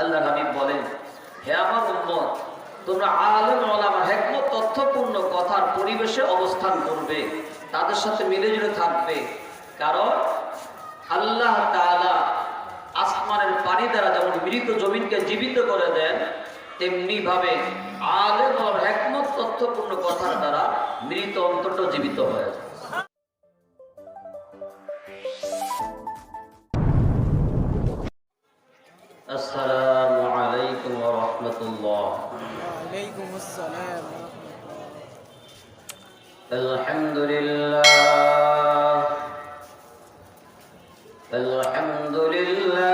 আল্লাহ হাবিব বলেন, হে আমার উম্মত, তোমরা আলম আলামা হেকমত তথ্যপূর্ণ কথার পরিবেশে অবস্থান করবে, তাদের সাথে মিলে জুলে থাকবে। কারণ আল্লাহ তালা আসমানের পানি দ্বারা যেমন মৃত জমিনকে জীবিত করে দেন তেমনি ভাবে আলেম আলামা হেকমত তথ্যপূর্ণ কথার দ্বারা মৃত অন্তরটা জীবিত হয়ে যায়। الحمد لله الحمد لله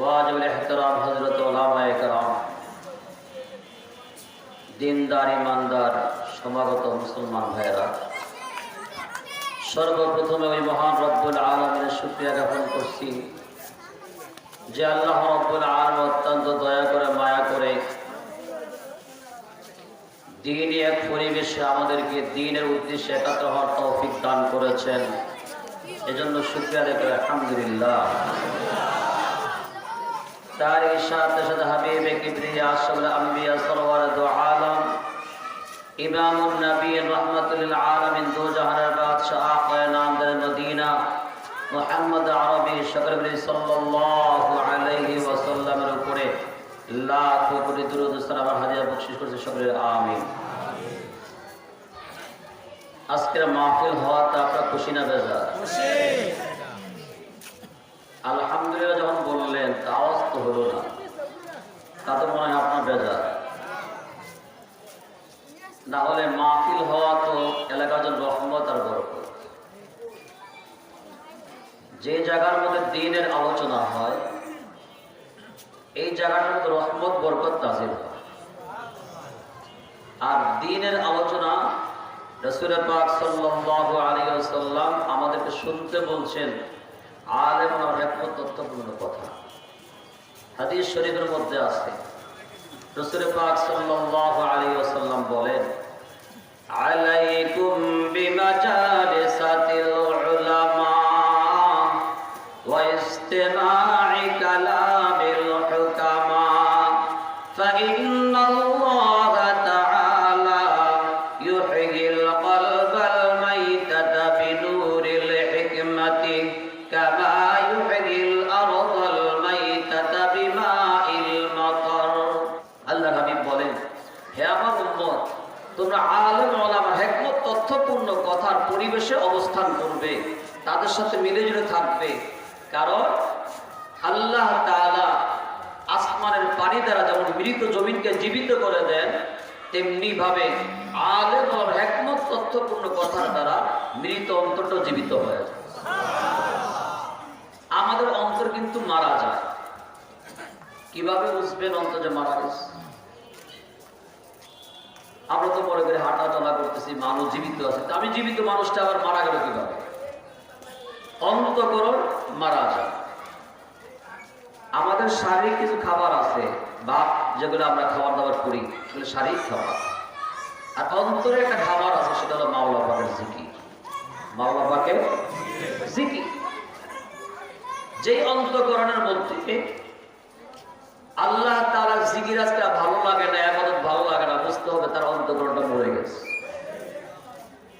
ওয়াজিব এহতরাম হজরত ওলামায়ে কেরাম, দিনদার সমাগত মুসলমান ভাইয়েরা, সর্বপ্রথমে ওই মহান রব্বুল আলমের শুক্রিয়া জ্ঞাপন করছি যে আল্লাহ রব্বুল আলম অত্যন্ত দয়া করে, মায়া করে দিনই এক পরিবেশে আমাদেরকে দিনের উদ্দেশ্যে একাত্র হওয়ার তৌফিক দান করেছেন। এজন্য শুক্রিয়া দেখে আলহামদুলিল্লাহ। তার এই সাথে সাথে হাবিবে কিবরিয়া আশরাফুল আম্বিয়া সরওয়ার দু আলম ইমামুন নবীন রহমাতুল আলামিন দু জাহানের বাদশাহ আকায়ে নামদার মদিনা মুহাম্মদ আরবি শকরবলি সাল্লাল্লাহু আলাইহি ওয়াসাল্লামের উপরে। লাখ কোটি দুরূদ সালাম হাদিয়া বকশিশ করেছে সকলের আমিন। আজকের মাহফিল হওয়াতে আপনারা খুশি না বেজার? আলহামদুলিল্লাহ যখন বললেন তা আওয়াজ তো হলো না। তাতে মনে হয় আপনার বেজার। না হলে মাহফিল হওয়া তো এলাকার জন্য রহমত আর বরকত। যে জায়গার মধ্যে দিনের আলোচনা হয়, এই জায়গাটার মধ্যে রহমত, বরকত নাজিল হয়। আর দিনের আলোচনা রসুল পাক সাল্লাল্লাহু আলাইহি ওয়াসাল্লাম আমাদেরকে শুনতে বলছেন, আলেম আর হেকমত তত্ত্বপূর্ণ কথা। হাদিস শরীফের মধ্যে আছে। রসুল পাক সাল্লাল্লাহু আলাইহি ওয়াসাল্লাম বলেন পরিবেশে অবস্থান করবে, তাদের সাথে মিলেজুলে থাকবে। কারণ আল্লাহ আসমানের পানি দ্বারা যেমন মৃত জমিনকে জীবিত করে দেন তেমনি ভাবে আলেম ও হেকমত তথ্যপূর্ণ কথার দ্বারা মৃত অন্তরটা জীবিত হয়ে। আমাদের অন্তর কিন্তু মারা যায়। কীভাবে বুঝবেন অন্তর যে মারা গেছে? আমরা তো পরে করে হাঁটা চলা করতেছি, মানুষ জীবিত আছে। আমি জীবিত মানুষটা আবার মারা গেল কীভাবে? অন্তকরণ মারা যায় আমাদের শারীরিক কিছু খাবার আছে বা যেগুলো আমরা খাবার দাবার করি, সেগুলো শারীরিক খাবার। আর অন্তরে একটা খাবার আছে, সেটা হলো মাওলা পাকের জিকি মাওলা পাকের জিকি যেই অন্তকরণের মধ্যে আল্লাহ তারা জিকির আজকে ভালো লাগে না, এবাদত ভালো লাগে না, বুঝতে হবে তার অন্তকরণটা মরে গেছে।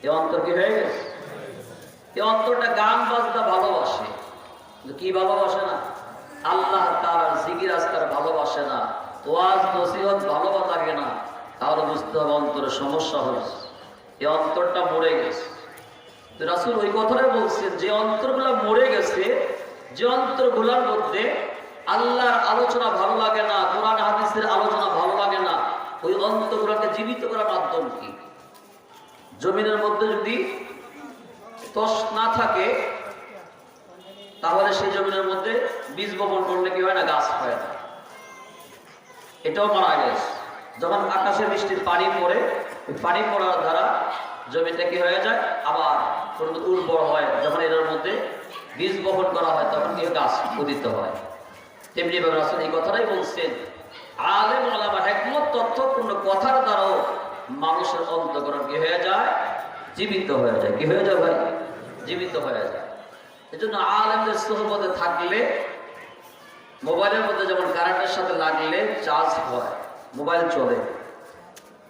এই অন্তর কি হয়ে গেছে? এই অন্তরটা গান বাজনা ভালোবাসে। কি ভালোবাসে না? আল্লাহ তার জিকির আজকার ভালোবাসে না। ওয়াজ নসিহত ভালো লাগে না, তাহলে বুঝতে হবে অন্তরে সমস্যা হয়েছে। এই অন্তরটা মরে গেছে। রাসুল ওই কথাটাই বলছেন, যে অন্তরগুলা মরে গেছে, যে অন্তরগুলার মধ্যে আল্লাহর আলোচনা ভালো লাগে না, কোরআন হাদিসের আলোচনা ভালো লাগে না, ওই অন্তরগুলাকে জীবিত করার মাধ্যম কি? জমিনের মধ্যে যদি তস না থাকে, তাহলে সেই জমিনের মধ্যে বীজ বপন করলে কি হয় না, গাছ হয় না। এটাও মারা গেছে। যখন আকাশে বৃষ্টির পানি পড়ে, ওই পানি পড়ার দ্বারা জমিটা কি হয়ে যায়? আবার উর্বর হয়। যখন এটার মধ্যে বীজ বপন করা হয়, তখন কি গাছ উদিত হয়। তেমনি ভাবে রাসুল এই কথাটাই বলছেন। আলেম, আলামা একমত তথ্যপূর্ণ কথার দ্বারাও মানুষের অন্তকরণ কি হয়ে যায়? জীবিত হয়ে যায়। কি হয়ে যায় ভাই? জীবিত হয়ে যায়। এজন্য আলেমদের সোহবতে থাকলে, মোবাইলের মধ্যে যেমন কারেন্টের সাথে লাগলে চার্জ হয়, মোবাইল চলে।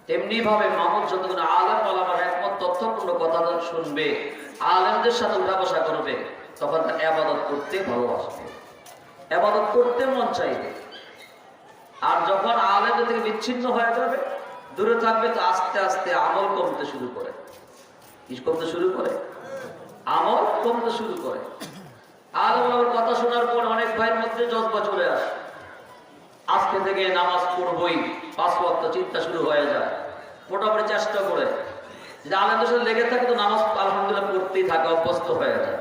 তেমনি ভাবে মানুষ যতক্ষণ আলেম আলামার একমত তথ্যপূর্ণ কথা শুনবে, আলেমদের সাথে উঠা বসা করবে, তখন তার আবাদত করতে ভালোবাসবে। আবাদত করতে মন চাইবে। আর যখন আলেমদের থেকে বিচ্ছিন্ন হয়ে যাবে, দূরে থাকবে তো আস্তে আস্তে আমল কমতে শুরু করে। কি কমতে শুরু করে? আমল কমতে শুরু করে। আলম বাবার কথা শোনার পর অনেক ভাইয়ের মধ্যে জজবা চলে আসে। আজকে থেকে নামাজ পড়বই, পাঁচ চিন্তা শুরু হয়ে যায়। মোটামুটি চেষ্টা করে। যদি আলেমদের সাথে লেগে থাকে তো নামাজ আলহামদুলিল্লাহ পড়তেই থাকে, অভ্যস্ত হয়ে যায়।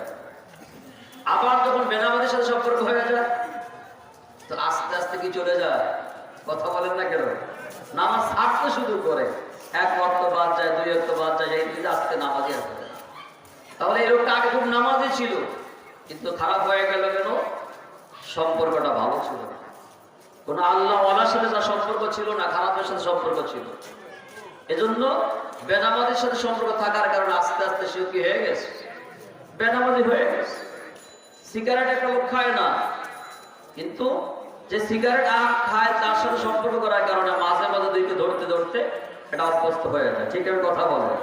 আবার যখন বেনামাদের সাথে সম্পর্ক হয়ে যায় তো আস্তে আস্তে কি চলে যায়? কথা বলেন না কেন? নামাজ ছাড়তে শুরু করে। এক অর্থ বাদ যায়, দুই অর্থ বাদ যায়, এই দিকে আজকে নামাজই আসতে তাহলে এই লোকটা আগে খুব নামাজই ছিল, কিন্তু খারাপ হয়ে গেল কেন? সম্পর্কটা ভালো ছিল না। কোন আল্লাহ ওয়ালার সাথে তার সম্পর্ক ছিল না, খারাপের সাথে সম্পর্ক ছিল। এজন্য বেনামাজির সাথে সম্পর্ক থাকার কারণে আস্তে আস্তে সেও কি হয়ে গেছে? বেনামাজি হয়ে গেছে। সিগারেট একটা লোক খায় না, কিন্তু যে সিগারেট আম খায় তার সাথে সম্পর্ক করার কারণে মাঝে মাঝে দুইকে ধরতে ধরতে এটা অভ্যস্ত হয়ে যায়। ঠিক আমি কথা বলে।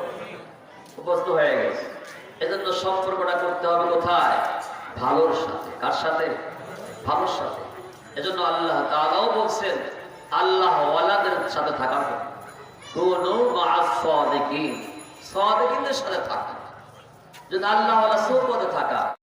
অভ্যস্ত হয়ে গেছে। এজন্য সম্পর্কটা করতে হবে কোথায়? ভালোর সাথে। কার সাথে? ভালোর সাথে। এজন্য আল্লাহ তাআলাও বলছেন, আল্লাহ ওয়ালাদের সাথে থাকার কোনো সাথে থাকা। যদি আল্লাহ সোপদে থাকা।